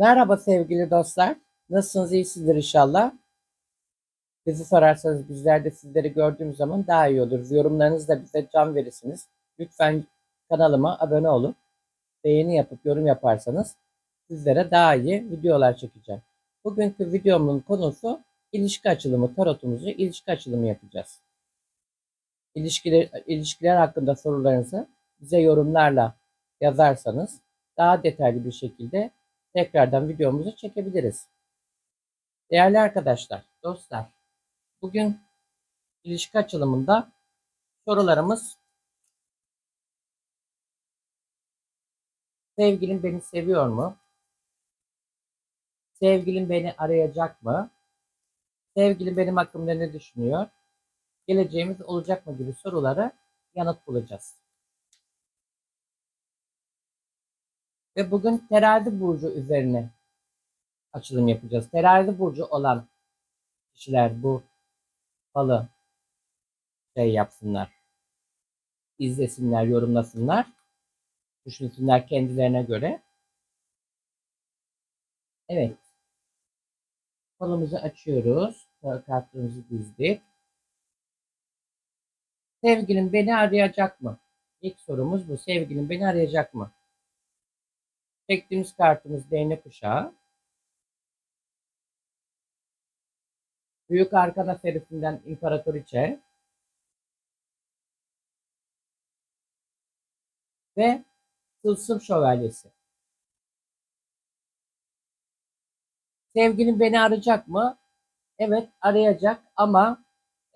Merhaba sevgili dostlar. Nasılsınız? İyisinizdir inşallah. Bizi sorarsanız bizler de sizleri gördüğümüz zaman daha iyi oluruz. Yorumlarınızla bize can verirsiniz. Lütfen kanalıma abone olup beğeni yapıp yorum yaparsanız sizlere daha iyi videolar çekeceğim. Bugünkü videomun konusu ilişki açılımı, tarotumuzu ilişki açılımı yapacağız. İlişkiler, ilişkiler hakkında sorularınızı bize yorumlarla yazarsanız daha detaylı bir şekilde tekrardan videomuzu çekebiliriz. Değerli arkadaşlar, dostlar, bugün ilişki açılımında sorularımız Sevgilim beni seviyor mu? Sevgilim beni arayacak mı? Sevgilim benim hakkımda ne düşünüyor? Geleceğimiz olacak mı gibi soruları yanıt bulacağız. Ve bugün terazi burcu üzerine açılım yapacağız. Terazi burcu olan kişiler bu falı şey yapsınlar. izlesinler, yorumlasınlar. Düşünsünler kendilerine göre. Evet. Falımızı açıyoruz. Kartlarımızı dizdik. Sevgilim beni arayacak mı? İlk sorumuz bu. Sevgilim beni arayacak mı? Çektiğimiz kartımız değnek kuşağı. Büyük Arkana serisinden İmparatoriçe. Ve Tılsım Şövalyesi. Sevgilim beni arayacak mı? Evet arayacak ama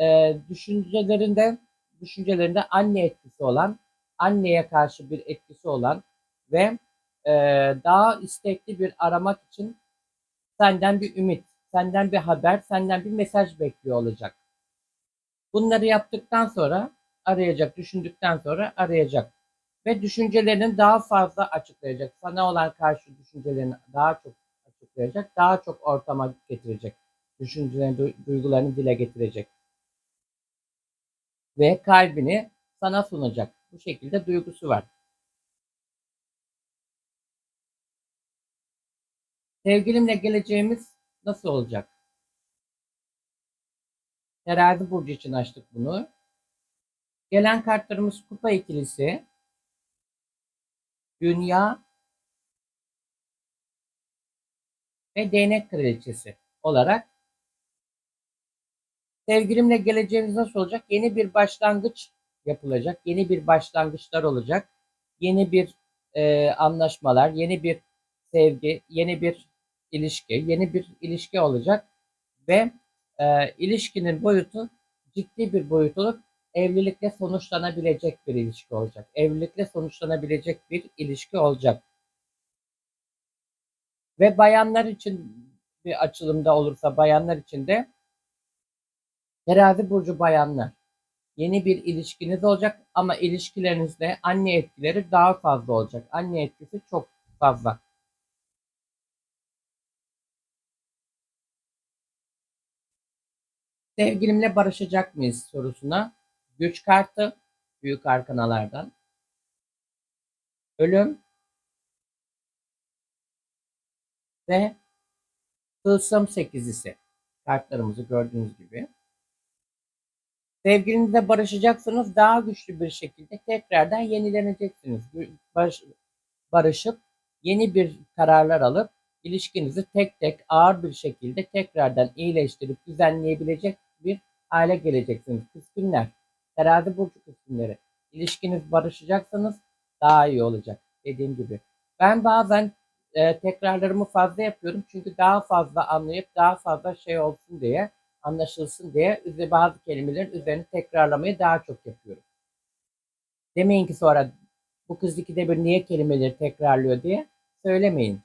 e, düşüncelerinde düşüncelerinde anne etkisi olan, anneye karşı bir etkisi olan ve e, daha istekli bir aramak için senden bir ümit, senden bir haber, senden bir mesaj bekliyor olacak. Bunları yaptıktan sonra arayacak, düşündükten sonra arayacak ve düşüncelerini daha fazla açıklayacak. Sana olan karşı düşüncelerini daha çok açıklayacak, daha çok ortama getirecek. Düşüncelerini, duygularını dile getirecek. Ve kalbini sana sunacak. Bu şekilde duygusu var. Sevgilimle geleceğimiz nasıl olacak? Terazi burcu için açtık bunu. Gelen kartlarımız kupa ikilisi, dünya ve değnek kraliçesi olarak sevgilimle geleceğimiz nasıl olacak? Yeni bir başlangıç yapılacak. Yeni bir başlangıçlar olacak. Yeni bir e, anlaşmalar, yeni bir sevgi, yeni bir ilişki, yeni bir ilişki olacak ve e, ilişkinin boyutu ciddi bir boyut olup evlilikle sonuçlanabilecek bir ilişki olacak. Evlilikle sonuçlanabilecek bir ilişki olacak. Ve bayanlar için bir açılımda olursa bayanlar için de terazi burcu bayanlar yeni bir ilişkiniz olacak ama ilişkilerinizde anne etkileri daha fazla olacak. Anne etkisi çok fazla. Sevgilimle barışacak mıyız sorusuna güç kartı büyük arkanalardan ölüm ve tılsım sekizlisi kartlarımızı gördüğünüz gibi. Sevgilinizle barışacaksınız daha güçlü bir şekilde tekrardan yenileneceksiniz. Barış, barışıp yeni bir kararlar alıp ilişkinizi tek tek ağır bir şekilde tekrardan iyileştirip düzenleyebilecek bir hale geleceksiniz. Küskünler, terazi burcu küskünleri. İlişkiniz barışacaksanız daha iyi olacak dediğim gibi. Ben bazen e, tekrarlarımı fazla yapıyorum çünkü daha fazla anlayıp daha fazla şey olsun diye anlaşılsın diye bazı kelimelerin üzerine tekrarlamayı daha çok yapıyorum. Demeyin ki sonra bu kız ikide bir niye kelimeleri tekrarlıyor diye söylemeyin.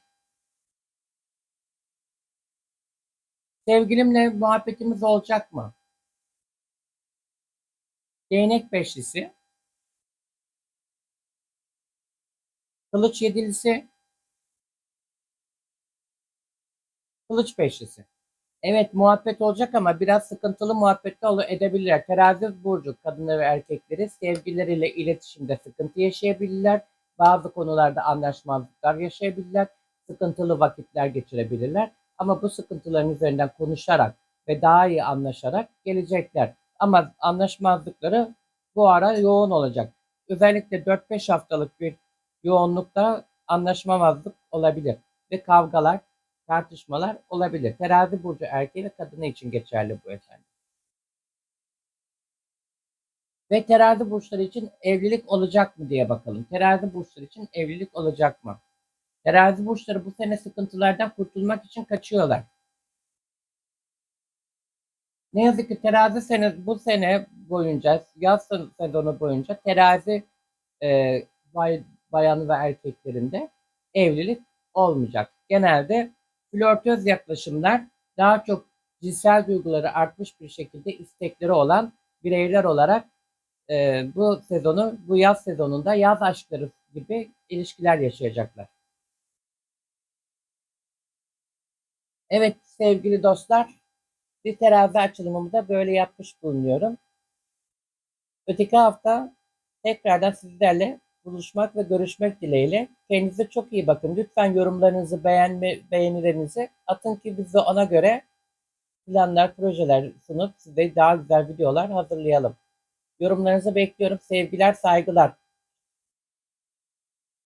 Sevgilimle muhabbetimiz olacak mı? Değnek beşlisi. Kılıç yedilisi. Kılıç beşlisi. Evet muhabbet olacak ama biraz sıkıntılı muhabbette edebilirler. Terazi burcu kadınları ve erkekleri sevgilileriyle iletişimde sıkıntı yaşayabilirler. Bazı konularda anlaşmazlıklar yaşayabilirler. sıkıntılı vakitler geçirebilirler. Ama bu sıkıntıların üzerinden konuşarak ve daha iyi anlaşarak gelecekler. Ama anlaşmazlıkları bu ara yoğun olacak. Özellikle 4-5 haftalık bir yoğunlukta anlaşmamazlık olabilir ve kavgalar, tartışmalar olabilir. Terazi burcu erkeği ve kadını için geçerli bu efendim. Ve terazi burçları için evlilik olacak mı diye bakalım. Terazi burçları için evlilik olacak mı? Terazi burçları bu sene sıkıntılardan kurtulmak için kaçıyorlar. Ne yazık ki terazi sene, bu sene boyunca, yaz sezonu boyunca terazi e, bay, bayan ve erkeklerinde evlilik olmayacak. Genelde flörtöz yaklaşımlar daha çok cinsel duyguları artmış bir şekilde istekleri olan bireyler olarak e, bu sezonu, bu yaz sezonunda yaz aşkları gibi ilişkiler yaşayacaklar. Evet sevgili dostlar, bir terazi açılımımı da böyle yapmış bulunuyorum. Öteki hafta tekrardan sizlerle buluşmak ve görüşmek dileğiyle. Kendinize çok iyi bakın. Lütfen yorumlarınızı, beğenme, beğenilerinizi atın ki biz de ona göre planlar, projeler sunup size daha güzel videolar hazırlayalım. Yorumlarınızı bekliyorum. Sevgiler, saygılar.